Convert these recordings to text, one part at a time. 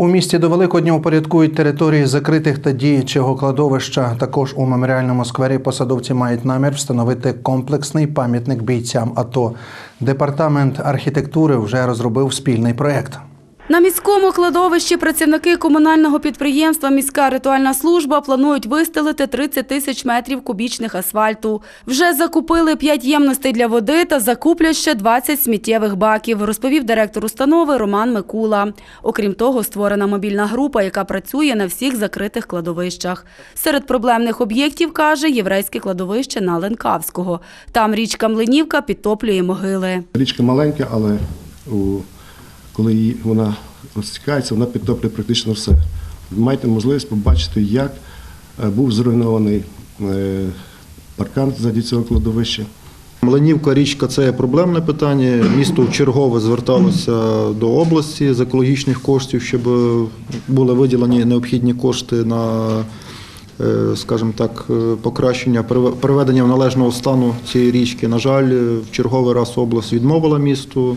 У місті до Великодня упорядкують території закритих та діючого кладовища. Також у меморіальному сквері посадовці мають намір встановити комплексний пам'ятник бійцям АТО. Департамент архітектури вже розробив спільний проєкт. На міському кладовищі працівники комунального підприємства Міська ритуальна служба планують вистелити 30 тисяч метрів кубічних асфальту. Вже закупили 5 ємностей для води та закуплять ще 20 сміттєвих баків, розповів директор установи Роман Микула. Окрім того, створена мобільна група, яка працює на всіх закритих кладовищах. Серед проблемних об'єктів, каже, єврейське кладовище на Ленкавського. Там річка Млинівка підтоплює могили. Річка маленька, але у, коли її, вона розтікається, вона підтоплює практично все. Маєте можливість побачити, як е, був зруйнований е, паркан ззаді цього кладовища. Млинівка річка це є проблемне питання. Місто вчергове зверталося до області з екологічних коштів, щоб були виділені необхідні кошти на, е, скажімо так, покращення приведення в належного стану цієї річки. На жаль, в черговий раз область відмовила місту.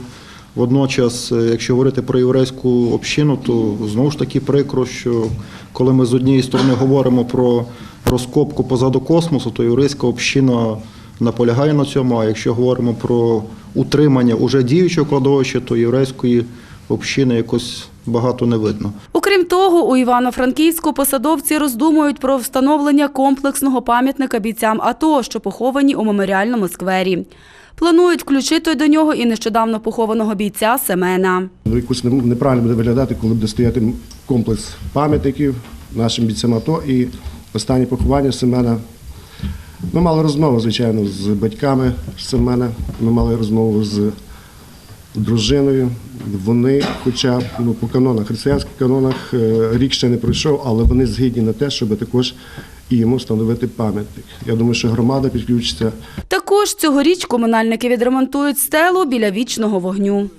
Водночас, е, якщо говорити про єврейську общину, то знову ж таки прикро, що коли ми з однієї сторони говоримо про розкопку позаду космосу, то єврейська община наполягає на цьому. А якщо говоримо про утримання уже діючого кладовища, то єврейської общини якось багато не видно. Окрім того, у Івано-Франківську посадовці роздумують про встановлення комплексного пам'ятника бійцям АТО, що поховані у меморіальному сквері. Планують включити до нього і нещодавно похованого бійця Семена. Якось неправильно буде виглядати, коли буде стояти комплекс пам'ятників нашим бійцям АТО. І останнє поховання Семена. Ми мали розмову, звичайно, з батьками Семена. Ми мали розмову з дружиною. Вони, хоча ну, по канонах, християнських канонах, е, рік ще не пройшов, але вони згідні на те, щоб також і йому встановити пам'ятник. Я думаю, що громада підключиться Також цьогоріч комунальники відремонтують стелу біля вічного вогню.